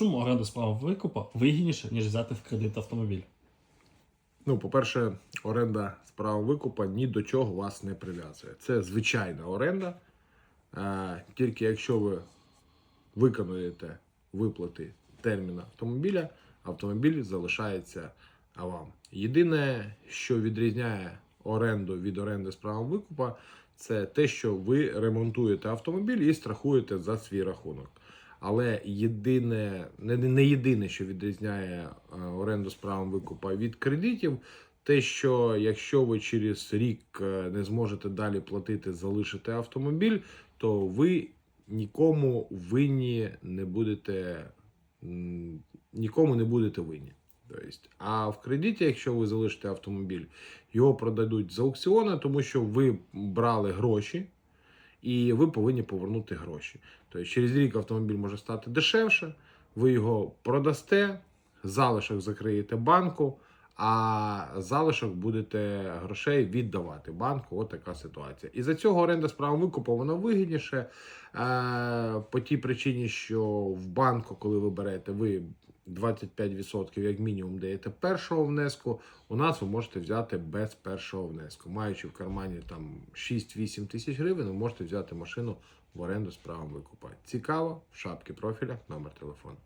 Чому оренда з правом викупа вигідніше, ніж взяти в кредит автомобіль? Ну, по-перше, оренда з правом викупа ні до чого вас не прив'язує. Це звичайна оренда. Е, Тільки якщо ви виконуєте виплати терміну автомобіля, автомобіль залишається вам. Єдине, що відрізняє оренду від оренди з правом викупа, це те, що ви ремонтуєте автомобіль і страхуєте за свій рахунок. Але єдине, не, не єдине, що відрізняє е, оренду з правом викупа від кредитів, те, що якщо ви через рік е, не зможете далі платити, залишити автомобіль, то ви нікому винні не будете, нікому не будете винні. А в кредиті, якщо ви залишите автомобіль, його продадуть з аукціону, тому що ви брали гроші, і ви повинні повернути гроші. Тобто через рік автомобіль може стати дешевше, ви його продасте, залишок закриєте банку, а залишок будете грошей віддавати банку. От така ситуація. І за цього оренда з правом викупу вона вигідніше е, по тій причині, що в банку, коли ви берете, ви 25% як мінімум даєте першого внеску. У нас ви можете взяти без першого внеску. Маючи в кармані там 6-8 тисяч гривень, ви можете взяти машину в оренду з правом викупати. Цікаво, в шапці профіля, номер телефону.